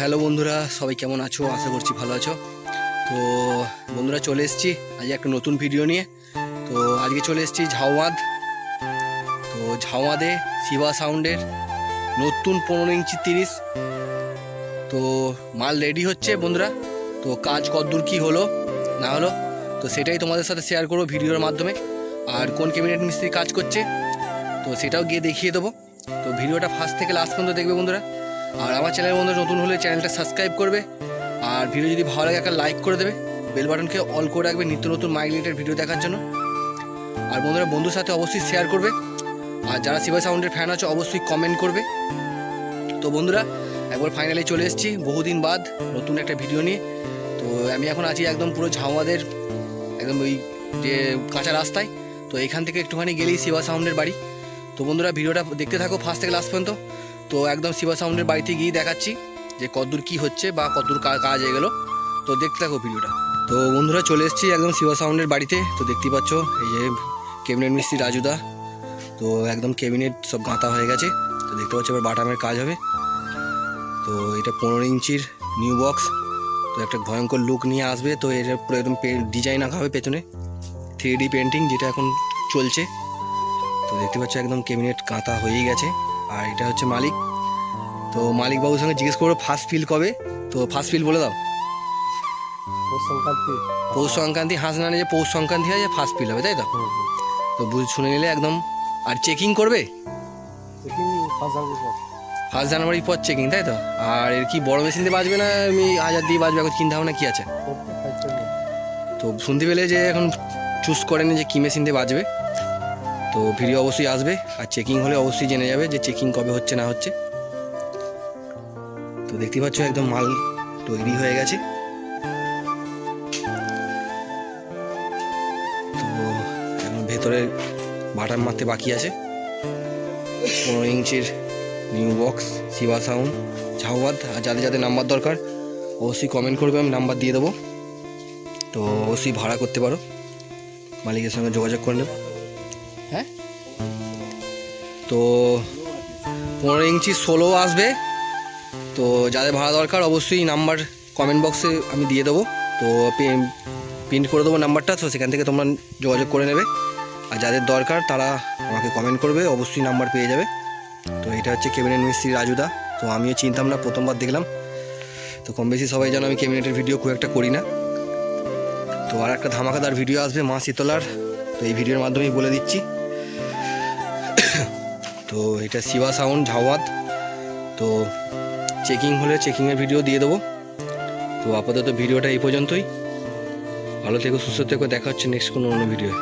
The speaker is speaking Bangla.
হ্যালো বন্ধুরা, সবাই কেমন আছো? আশা করছি ভালো আছো। তো বন্ধুরা, চলে এসেছি আজ একটা নতুন ভিডিও নিয়ে। তো আজকে চলে এসেছি ঝাউমাদ। তো ঝাউমাদে শিবা সাউন্ডের নতুন পনেরো ইঞ্চি তিরিশ। তো মাল রেডি হচ্ছে বন্ধুরা। তো কাজ কতদূর কী হলো, না হলো, তো সেটাই তোমাদের সাথে শেয়ার করব ভিডিওর মাধ্যমে। আর কোন ক্যাবিনেট মিস্ত্রি কাজ করছে, তো সেটাও গিয়ে দেখিয়ে দেবো। তো ভিডিওটা ফার্স্ট থেকে লাস্ট পর্যন্ত দেখবে বন্ধুরা। আর আমার চ্যানেল বন্ধু নতুন হলে চ্যানেলটা সাবস্ক্রাইব করবে। আর ভিডিও যদি ভালো লাগে, একটা লাইক করে দেবে। বেল বাটনকে অল করে রাখবে নিত্য নতুন মাইক রিলেটেড ভিডিও দেখার জন্য। আর বন্ধুরা, বন্ধুর সাথে অবশ্যই শেয়ার করবে। আর যারা সিবাই সাউন্ডের ফ্যান আছে, অবশ্যই কমেন্ট করবে। তো বন্ধুরা, একবার ফাইনালি চলে এসেছি। বহুদিন বাদ, নতুন একটা ভিডিও নিয়ে। তো আমি এখন আছি একদম পুরো ঝাউয়াদের একদম ওই যে কাঁচা রাস্তায়। তো এখান থেকে একটুখানি গেলেই শিবা সাউন্ডের বাড়ি। তো বন্ধুরা, ভিডিওটা দেখতে থাকো ফার্স্ট থেকে লাস্ট পর্যন্ত। তো একদম শিবা সাউন্ডের বাড়িতে গিয়ে দেখাচ্ছি যে কতদূর কি হচ্ছে বা কতদূর কাজ হয়ে গেলো তো দেখতে থাকো ভিডিওটা। তো বন্ধুরা চলে এসেছি একদম শিবা সাউন্ডের বাড়িতে। তো দেখতেই পাচ্ছ এই যে ক্যাবিনেট মিস্ত্রি রাজুদা তো একদম ক্যাবিনেট সব গাঁথা হয়ে গেছে। তো দেখতে পাচ্ছ এবার বাটামের কাজ হবে। তো এটা পনেরো ইঞ্চির নিউ বক্স তো একটা ভয়ঙ্কর লুক নিয়ে আসবে। তো এটা পুরো একদম ডিজাইন আঁকা হবে পেছনে। থ্রি ডি পেন্টিং যেটা এখন চলছে। তো দেখতে পাচ্ছ একদম ক্যাবিনেট কাঁথা হয়েই গেছে। আর এটা হচ্ছে মালিক। তো মালিক বাবুর সঙ্গে জিজ্ঞেস করব ফার্স্ট ফিল কবে? তো ফার্স্ট ফিল বলে দাও। পৌষ সংক্রান্তি। পৌষ সংক্রান্তি হাঁস না যে পৌষ সংক্রান্তি হয় যে ফার্স্ট ফিল হবে তাই তো। তো বুঝ শুনে নিলে একদম। আর চেকিং করবে? ফার্স্ট জানুয়ারির পর। চেকিং তাই তো? আর এর কি বড় মেশিন দিয়ে বাজবে না আমি হাজার দিয়ে বাজবে? এখন চিন্তা ভাবনা কি আছে। তো। শুনতে পেলে যে এখন চুজ করেনি যে কী মেশিন দিয়ে বাজবে। তো ভিডিও অবশ্যই আসবে আর চেকিং হলে অবশ্যই জেনে যাবে যে চেকিং কবে হচ্ছে, না হচ্ছে। তো দেখতে পাচ্ছ একদম মাল তৈরি হয়ে গেছে। তো ভেতরে বাটার মারতে বাকি আছে। পনেরো ইঞ্চির নিউ বক্স শিবা সাউন্ড ঝাউবাদ, আর যাদের যাদের নাম্বার দরকার, অবশ্যই কমেন্ট করবে, আমি নাম্বার দিয়ে দেবো। তো অবশ্যই ভাড়া করতে পারো। মালিকের সঙ্গে যোগাযোগ করে নেবে। হ্যাঁ? তো পনেরো ইঞ্চি ষোলো আসবে। তো যাদের ভাড়া দরকার অবশ্যই নাম্বার কমেন্ট বক্সে আমি দিয়ে দেবো। তো প্রিন্ট করে দেবো নাম্বারটা, তো সেখান থেকে তোমরা যোগাযোগ করে নেবে। আর যাদের দরকার তারা আমাকে কমেন্ট করবে, অবশ্যই নাম্বার পেয়ে যাবে। তো এটা হচ্ছে ক্যাবিনেট মিস্ত্রি রাজুদা তো আমিও চিনতাম না, প্রথমবার দেখলাম। তো কম বেশি সবাই জানো আমি ক্যাবিনেটের ভিডিও খুব একটা করি না। তো আর একটা ধামাকাদার ভিডিও আসবে মা শীতলার। তো এই ভিডিওর মাধ্যমেই বলে দিচ্ছি। তো এটা শিবা সাউন্ড ঝাওয়াত তো চেকিং হলে চেকিংয়ের ভিডিও দিয়ে দেবো। তো আপাতত ভিডিওটা এই পর্যন্তই। ভালো থেকো, সুস্থ থেকো। দেখা হচ্ছে নেক্সট কোনো অন্য ভিডিও